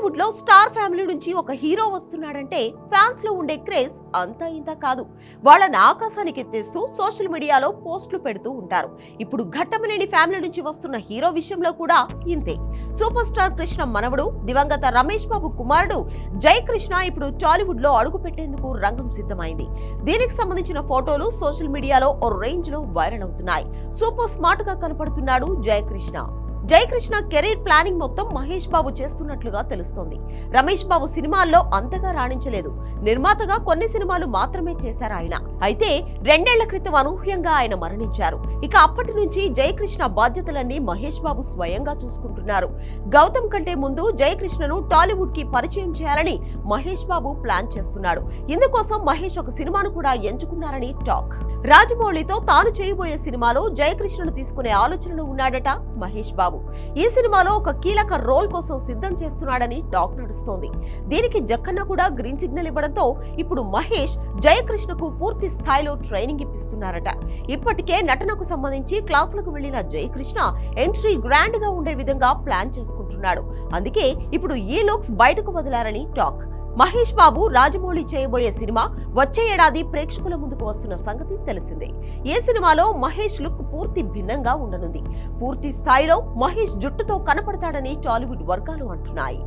టాలీవుడ్లో star family నుంచి ఒక హీరో వస్తున్నాడంటే ఫ్యాన్స్లో ఉండే క్రేజ్ అంతా ఇంత కాదు. వాళ్ళని ఆకాశానికి ఎత్తేస్తూ సోషల్ మీడియాలో పోస్టులు పెడుతూ ఉంటారు. ఇప్పుడు ఘట్టమనేని ఫ్యామిలీ నుంచి వస్తున్న హీరో విషయంలో కూడా ఇంతే. సూపర్ స్టార్ కృష్ణ మనవడు దివంగత రమేష్ బాబు కుమారుడు జై కృష్ణ ఇప్పుడు టాలీవుడ్లో అడుగు పెట్టేందుకు రంగం సిద్ధమైంది. దీనికి సంబంధించిన ఫోటోలు సోషల్ మీడియాలో ఓ రేంజ్లో వైరల్ అవుతున్నాయి. సూపర్ స్మార్ట్గా కనపడుతున్నాడు జయకృష్ణ. జయకృష్ణ కెరీర్ ప్లానింగ్ మొత్తం మహేష్ బాబు చేస్తున్నట్లుగా తెలుస్తోంది. రమేష్ బాబు సినిమాల్లో అంతగా రాణించలేదు. నిర్మాతగా కొన్ని సినిమాలు మాత్రమే చేశారు ఆయన. అయితే రెండేళ్ళ క్రితం అనూహ్యంగా ఆయన మరణించారు. ఇక అప్పటి నుంచి జయకృష్ణ బాధ్యతలన్నీ మహేష్ బాబు స్వయంగా చూసుకుంటున్నారు. గౌతమ్ కంటే ముందు జయకృష్ణను టాలీవుడ్కి పరిచయం చేయాలని మహేష్ బాబు ప్లాన్ చేస్తున్నాడు. ఇందుకోసం మహేష్ ఒక సినిమాను కూడా ఎంచుకున్నారని టాక్. రాజమౌళితో తాను చేయబోయే సినిమాలో జయకృష్ణను తీసుకునే ఆలోచనలో ఉన్నాడట మహేష్ బాబు. ఈ సినిమాలో ఒక కీలక రోల్ కోసం సిద్ధం చేస్తున్నాడని టాక్ నడుస్తోంది. దీనికి జక్కన్న కూడా గ్రీన్ సిగ్నల్ ఇవ్వడంతో ఇప్పుడు మహేష్ జయకృష్ణకు పూర్తి స్థాయిలో ట్రైనింగ్ ఇప్పిస్తున్నారట. ఇప్పటికే నటనకు సంబంధించి క్లాసులకు వెళ్ళిన జయకృష్ణ ఎంట్రీ గ్రాండ్గా ఉండే విధంగా ప్లాన్ చేసుకుంటున్నాడు. అందుకే ఇప్పుడు ఈ లుక్స్ బయటకు వదిలారని టాక్. మహేష్ బాబు రాజమౌళి చేయబోయే సినిమా వచ్చే ఏడాది ప్రేక్షకుల ముందుకు వస్తున్న సంగతి తెలిసిందే. ఏ సినిమాలో మహేష్ లుక్ పూర్తి భిన్నంగా ఉండనుంది. పూర్తి స్థాయిలో మహేష్ జుట్టుతో కనపడతాడని టాలీవుడ్ వర్గాలు అంటున్నాయి.